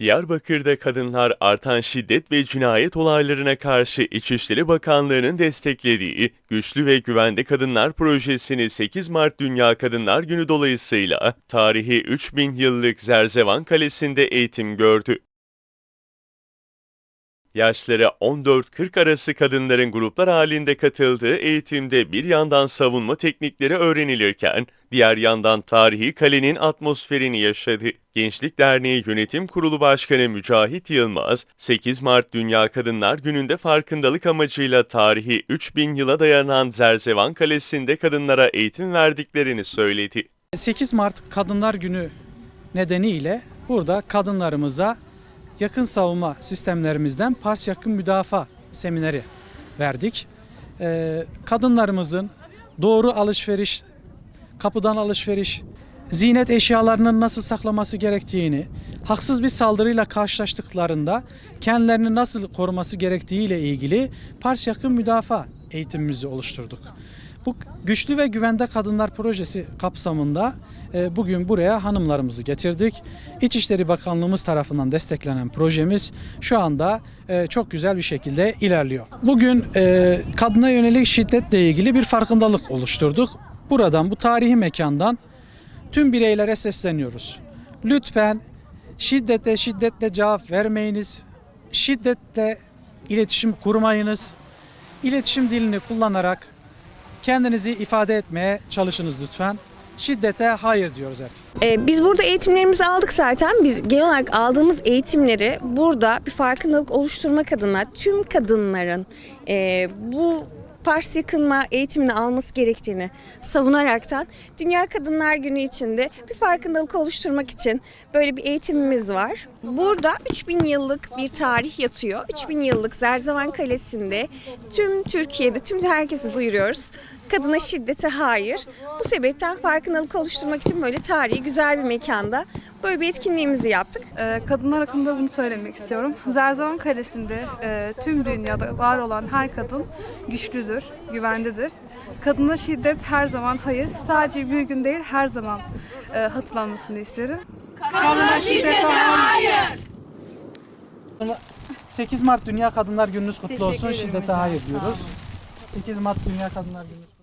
Diyarbakır'da kadınlar artan şiddet ve cinayet olaylarına karşı İçişleri Bakanlığı'nın desteklediği Güçlü ve Güvende Kadınlar Projesi'ni 8 Mart Dünya Kadınlar Günü dolayısıyla tarihi 3000 yıllık Zerzevan Kalesi'nde eğitim gördü. Yaşları 14-40 arası kadınların gruplar halinde katıldığı eğitimde bir yandan savunma teknikleri öğrenilirken, diğer yandan tarihi kalenin atmosferini yaşadı. Gençlik Derneği Yönetim Kurulu Başkanı Mücahit Yılmaz, 8 Mart Dünya Kadınlar Günü'nde farkındalık amacıyla tarihi 3000 yıla dayanan Zerzevan Kalesi'nde kadınlara eğitim verdiklerini söyledi. 8 Mart Kadınlar Günü nedeniyle burada kadınlarımıza yakın savunma sistemlerimizden pars yakın müdafaa semineri verdik. Ee, kadınlarımızın doğru alışveriş, kapıdan alışveriş, ziynet eşyalarının nasıl saklaması gerektiğini, haksız bir saldırıyla karşılaştıklarında kendilerini nasıl koruması gerektiği ile ilgili pars yakın müdafaa eğitimimizi oluşturduk. Bu Güçlü ve Güvende Kadınlar Projesi kapsamında e, bugün buraya hanımlarımızı getirdik. İçişleri Bakanlığımız tarafından desteklenen projemiz şu anda e, çok güzel bir şekilde ilerliyor. Bugün e, kadına yönelik şiddetle ilgili bir farkındalık oluşturduk. Buradan bu tarihi mekandan tüm bireylere sesleniyoruz. Lütfen şiddete şiddetle cevap vermeyiniz. Şiddetle iletişim kurmayınız. İletişim dilini kullanarak kendinizi ifade etmeye çalışınız lütfen. Şiddete hayır diyoruz herkes. Ee, biz burada eğitimlerimizi aldık zaten. Biz genel olarak aldığımız eğitimleri burada bir farkındalık oluşturmak adına tüm kadınların e, bu Pars yakınma eğitimini alması gerektiğini savunaraktan Dünya Kadınlar Günü içinde bir farkındalık oluşturmak için böyle bir eğitimimiz var. Burada 3000 yıllık bir tarih yatıyor. 3000 yıllık Zerzevan Kalesi'nde tüm Türkiye'de tüm herkesi duyuruyoruz. Kadına şiddete hayır. Bu sebepten farkındalık oluşturmak için böyle tarihi güzel bir mekanda böyle bir etkinliğimizi yaptık. Ee, Kadınlar hakkında bunu söylemek istiyorum. Zerzevan Kalesi'nde e, tüm dünyada var olan her kadın güçlüdür, güvendedir. Kadına şiddet her zaman hayır, sadece bir gün değil her zaman e, hatırlanmasını isterim. 8 Mart Dünya Kadınlar Gününüz kutlu olsun. Şiddete hayır diyoruz. 8 Mart Dünya Kadınlar Günü.